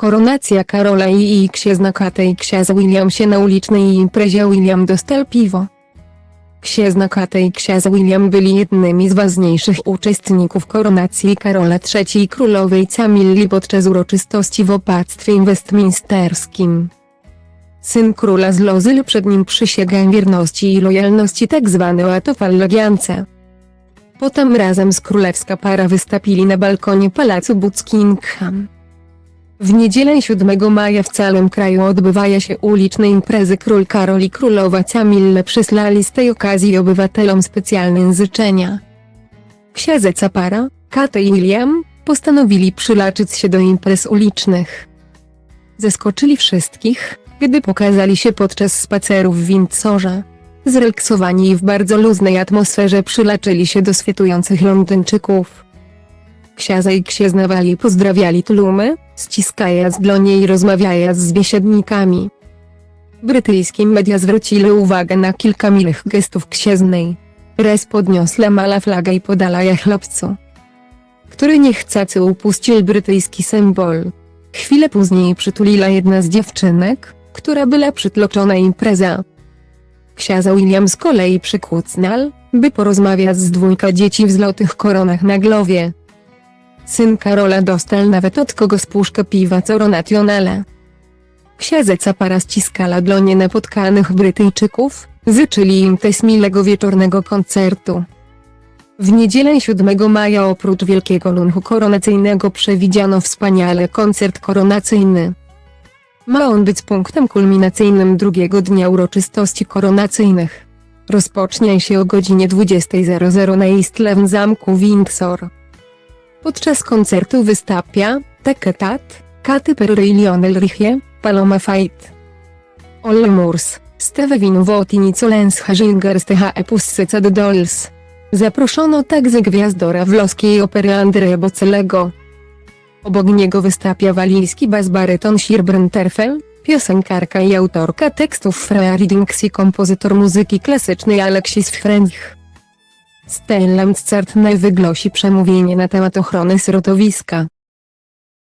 Koronacja Karola i księżna Kata i ksiądz William się na ulicznej imprezie William dostał piwo. Księżna Kata i ksiądz William byli jednymi z ważniejszych uczestników koronacji Karola III królowej Camilli podczas uroczystości w opactwie westminsterskim. Syn króla złożył przed nim przysięgę wierności i lojalności tzw. łatów allegiance. Potem razem z królewska para wystąpili na balkonie pałacu Buckingham. W niedzielę 7 maja w całym kraju odbywają się uliczne imprezy Król Karol i Królowa Camille przyslali z tej okazji obywatelom specjalne życzenia. Księżyca para, Kate i William, postanowili przylaczyć się do imprez ulicznych. Zaskoczyli wszystkich, gdy pokazali się podczas spacerów w Windsorze. Zrelaksowani i w bardzo luźnej atmosferze przylaczyli się do świetujących Londyńczyków. Księża i księżnawali pozdrawiali tłumy, ściskając dłonie i rozmawiając z biesiadnikami. Brytyjskie media zwróciły uwagę na kilka milych gestów księżnej. Res podniosła mala flagę i podala je chłopcu, który niechcacy upuścił brytyjski symbol. Chwilę później przytuliła jedna z dziewczynek, która była przytłoczona impreza. Ksiądz William z kolei przykucnął, by porozmawiać z dwójka dzieci w złotych koronach na głowie. Syn Karola dostał nawet od kogoś puszkę piwa Coronationale. Księżyca para ściskała dłonie napotkanych Brytyjczyków, życzyli im też milego wieczornego koncertu. W niedzielę 7 maja oprócz wielkiego lunchu koronacyjnego przewidziano wspaniale koncert koronacyjny. Ma on być punktem kulminacyjnym drugiego dnia uroczystości koronacyjnych. Rozpocznie się o godzinie 20.00 na Eastlew Zamku Windsor. Podczas koncertu wystąpia Teketat, Katy Perry i Lionel Richie, Paloma Fight. Olle Murs, Steve Winwood i Nicolens Hazinger z THE Pussycat Dolls. Zaproszono także gwiazdora włoskiej opery Andrea Bocelego. Obok niego wystąpia walijski bas-baryton Sirbryn Terfel, piosenkarka i autorka tekstów Freya Readings i kompozytor muzyki klasycznej Alexis French. Stella Mtzart wygłosi przemówienie na temat ochrony środowiska.